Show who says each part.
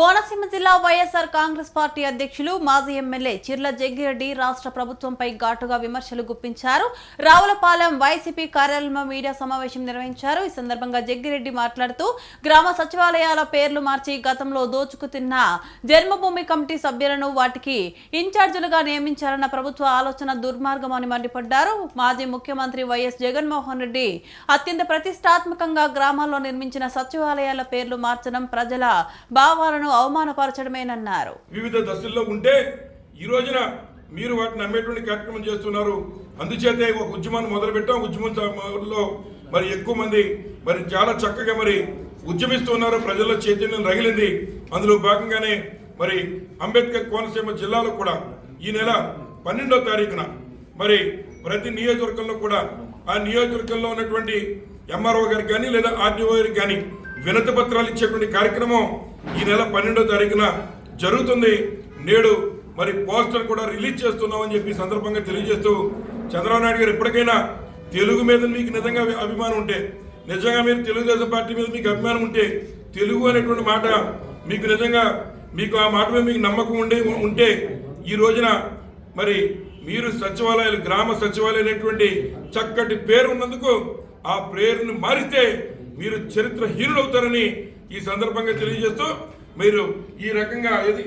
Speaker 1: కోనసీమ జిల్లా వైఎస్ఆర్ కాంగ్రెస్ పార్టీ అధ్యక్షులు మాజీ ఎమ్మెల్యే చిర్ల జగ్గిరెడ్డి రాష్ట్ర ప్రభుత్వంపై ఘాటుగా విమర్శలు గుప్పించారు. రావులపాలెం వైసీపీ కార్యాలయంలో మీడియా సమావేశం నిర్వహించారు. ఈ సందర్భంగా జగ్గిరెడ్డి మాట్లాడుతూ గ్రామ సచివాలయాల పేర్లు మార్చి గతంలో దోచుకుతున్న జన్మభూమి కమిటీ సభ్యులను వాటికి ఇన్ఛార్జీలుగా నియమించారన్న ప్రభుత్వ ఆలోచన దుర్మార్గం అని మండిపడ్డారు. మాజీ ముఖ్యమంత్రి వైఎస్ జగన్మోహన్ రెడ్డి అత్యంత ప్రతిష్టాత్మకంగా గ్రామాల్లో నిర్మించిన సచివాలయాల పేర్లు మార్చడం ప్రజల భావాలను అవమానపరచడమేనన్నారు.
Speaker 2: వివిధ దశల్లో ఉంటే ఈ రోజున మీరు వాటిని అమ్మేటువంటి కార్యక్రమం చేస్తున్నారు. అందుచేతే ఒక ఉద్యమాన్ని మొదలుపెట్టాం. ఉద్యమంలో మరి ఎక్కువ మంది మరి చాలా చక్కగా మరి ఉద్యమిస్తున్నారు. ప్రజల్లో చైతన్యం రగిలింది. అందులో భాగంగానే మరి అంబేద్కర్ కోనసీమ జిల్లాలో కూడా ఈ నెల పన్నెండో తారీఖున మరి ప్రతి నియోజకవర్గంలో కూడా ఆ నియోజకవర్గంలో ఉన్నటువంటి ఎంఆర్ఓ గారికి కానీ లేదా ఆర్డీఓ గారికి కానీ వినతి పత్రాలు ఇచ్చేటువంటి కార్యక్రమం ఈ నెల పన్నెండో తారీఖున జరుగుతుంది. నేడు మరి పోస్టర్ కూడా రిలీజ్ చేస్తున్నామని చెప్పి సందర్భంగా తెలియజేస్తూ చంద్రబాబు నాయుడు గారు ఎప్పటికైనా తెలుగు మీద మీకు నిజంగా అభిమానం ఉంటే నిజంగా మీరు తెలుగుదేశం పార్టీ మీద మీకు అభిమానం ఉంటే తెలుగు అనేటువంటి మాట మీకు నిజంగా మీకు ఆ మాట మీద మీకు నమ్మకం ఉండే ఉంటే ఈ రోజున మరి మీరు సచివాలయాలు గ్రామ సచివాలయం అనేటువంటి చక్కటి పేరు ఉన్నందుకు ఆ పేరును మారిస్తే మీరు చరిత్రహీనులవుతారని ఈ సందర్భంగా తెలియజేస్తూ మీరు ఈ రకంగా ఏది